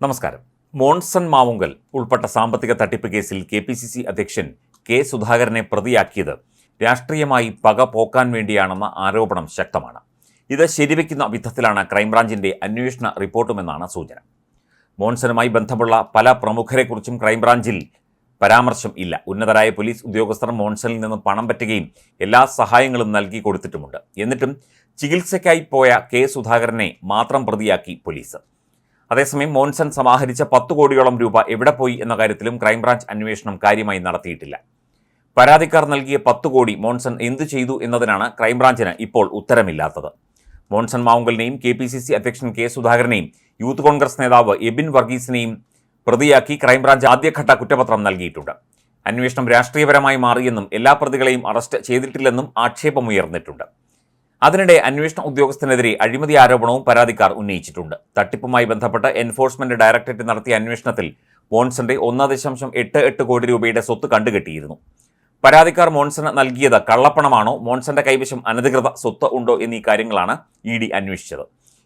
നമസ്കാരം. മോൺസൺ മാവുങ്കൽ ഉൾപ്പെട്ട സാമ്പത്തിക തട്ടിപ്പ് കേസിൽ കെ പി സി സി അധ്യക്ഷൻ കെ സുധാകരനെ പ്രതിയാക്കിയത് രാഷ്ട്രീയമായി പക പോക്കാൻ വേണ്ടിയാണെന്ന ആരോപണം ശക്തമാണ്. ഇത് ശരിവെക്കുന്ന വിധത്തിലാണ് ക്രൈംബ്രാഞ്ചിന്റെ അന്വേഷണ റിപ്പോർട്ടുമെന്നാണ് സൂചന. മോൺസണുമായി ബന്ധമുള്ള പല പ്രമുഖരെക്കുറിച്ചും ക്രൈംബ്രാഞ്ചിൽ പരാമർശം ഇല്ല. ഉന്നതരായ പോലീസ് ഉദ്യോഗസ്ഥർ മോൺസണിൽ നിന്ന് പണം പറ്റുകയും എല്ലാ സഹായങ്ങളും നൽകി കൊടുത്തിട്ടുമുണ്ട്. എന്നിട്ടും ചികിത്സയ്ക്കായി പോയ കെ സുധാകരനെ മാത്രം പ്രതിയാക്കി പോലീസ്. അതേസമയം മോൻസൺ സമാഹരിച്ച പത്ത് കോടിയോളം രൂപ എവിടെ പോയി എന്ന കാര്യത്തിലും ക്രൈംബ്രാഞ്ച് അന്വേഷണം കാര്യമായി നടത്തിയിട്ടില്ല. പരാതിക്കാർ നൽകിയ പത്ത് കോടി മോൺസൺ എന്തു ചെയ്തു എന്നതിനാണ് ക്രൈംബ്രാഞ്ചിന് ഇപ്പോൾ ഉത്തരമില്ലാത്തത്. മോൺസൺ മാവുങ്കലിനെയും കെ പി സി സി അധ്യക്ഷൻ കെ സുധാകരനെയും യൂത്ത് കോൺഗ്രസ് നേതാവ് എബിൻ വർഗീസിനെയും പ്രതിയാക്കി ക്രൈംബ്രാഞ്ച് ആദ്യഘട്ട കുറ്റപത്രം നൽകിയിട്ടുണ്ട്. അന്വേഷണം രാഷ്ട്രീയപരമായി മാറിയെന്നും എല്ലാ പ്രതികളെയും അറസ്റ്റ് ചെയ്തിട്ടില്ലെന്നും ആക്ഷേപമുയർന്നിട്ടുണ്ട്. അതിനിടെ അന്വേഷണ ഉദ്യോഗസ്ഥനെതിരെ അഴിമതി ആരോപണവും പരാതിക്കാർ ഉന്നയിച്ചിട്ടുണ്ട്. തട്ടിപ്പുമായി ബന്ധപ്പെട്ട് എൻഫോഴ്സ്മെന്റ് ഡയറക്ടറേറ്റ് നടത്തിയ അന്വേഷണത്തിൽ മോൺസന്റെ ഒന്ന് ദശാംശം എട്ട് എട്ട് കോടി രൂപയുടെ സ്വത്ത് കണ്ടുകെട്ടിയിരുന്നു. പരാതിക്കാർ മോൺസന് നൽകിയത് കള്ളപ്പണമാണോ? മോൺസന്റെ കൈവശം അനധികൃത സ്വത്ത് ഉണ്ടോ എന്നീ കാര്യങ്ങളാണ് ഇ ഡി അന്വേഷിച്ചത്.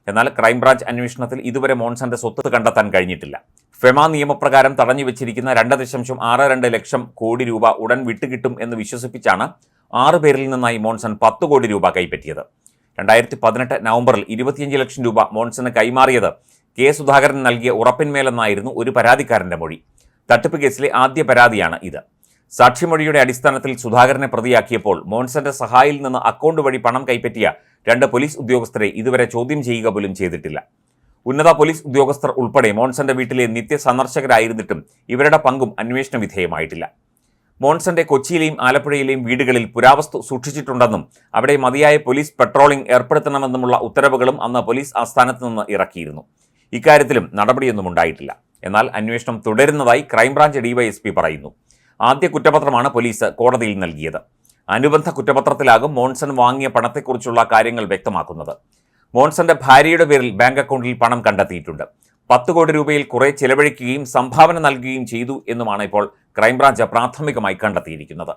എന്നാൽ ക്രൈംബ്രാഞ്ച് അന്വേഷണത്തിൽ ഇതുവരെ മോൺസന്റെ സ്വത്ത് കണ്ടെത്താൻ കഴിഞ്ഞിട്ടില്ല. ഫെമ നിയമപ്രകാരം തടഞ്ഞു വെച്ചിരിക്കുന്ന രണ്ട് ദശാംശം ആറ് രണ്ട് ലക്ഷം കോടി രൂപ ഉടൻ വിട്ടുകിട്ടും എന്ന് വിശ്വസിപ്പിച്ചാണ് ആറ് പേരിൽ നിന്നായി മോൺസൺ പത്ത് കോടി രൂപ കൈപ്പറ്റിയത്. രണ്ടായിരത്തി പതിനെട്ട് നവംബറിൽ ഇരുപത്തിയഞ്ച് ലക്ഷം രൂപ മോൺസന് കൈമാറിയത് കെ സുധാകരൻ നൽകിയ ഉറപ്പിന്മേലെന്നായിരുന്നു ഒരു പരാതിക്കാരന്റെ മൊഴി. തട്ടിപ്പ് കേസിലെ ആദ്യ പരാതിയാണ് ഇത്. സാക്ഷിമൊഴിയുടെ അടിസ്ഥാനത്തിൽ സുധാകരനെ പ്രതിയാക്കിയപ്പോൾ മോൺസന്റെ സഹായിൽ നിന്ന് അക്കൗണ്ട് വഴി പണം കൈപ്പറ്റിയ രണ്ട് പോലീസ് ഉദ്യോഗസ്ഥരെ ഇതുവരെ ചോദ്യം ചെയ്യുക പോലും ചെയ്തിട്ടില്ല. ഉന്നത പോലീസ് ഉദ്യോഗസ്ഥർ ഉൾപ്പെടെ മോൺസന്റെ വീട്ടിലെ നിത്യ സന്ദർശകരായിരുന്നിട്ടും ഇവരുടെ പങ്കും അന്വേഷണ വിധേയമായിട്ടില്ല. മോൺസന്റെ കൊച്ചിയിലെയും ആലപ്പുഴയിലെയും വീടുകളിൽ പുരാവസ്തു സൂക്ഷിച്ചിട്ടുണ്ടെന്നും അവിടെ മതിയായ പോലീസ് പെട്രോളിംഗ് ഏർപ്പെടുത്തണമെന്നുമുള്ള ഉത്തരവുകളും അന്ന് പോലീസ് ആസ്ഥാനത്ത് നിന്ന് ഇറക്കിയിരുന്നു. ഇക്കാര്യത്തിലും നടപടിയൊന്നും ഉണ്ടായിട്ടില്ല. എന്നാൽ അന്വേഷണം തുടരുന്നതായി ക്രൈംബ്രാഞ്ച് ഡിവൈഎസ്പി പറയുന്നു. ആദ്യ കുറ്റപത്രമാണ് പോലീസ് കോടതിയിൽ നൽകിയത്. അനുബന്ധ കുറ്റപത്രത്തിലാകും മോൺസൺ വാങ്ങിയ പണത്തെക്കുറിച്ചുള്ള കാര്യങ്ങൾ വ്യക്തമാക്കുന്നത്. മോൺസന്റെ ഭാര്യയുടെ പേരിൽ ബാങ്ക് അക്കൗണ്ടിൽ പണം കണ്ടെത്തിയിട്ടുണ്ട്. പത്ത് കോടി രൂപയിൽ കുറെ ചിലവഴിക്കുകയും സംഭാവന നൽകുകയും ചെയ്തു എന്നുമാണ് ഇപ്പോൾ ക്രൈംബ്രാഞ്ച് പ്രാഥമികമായി കണ്ടെത്തിയിരിക്കുന്നത്.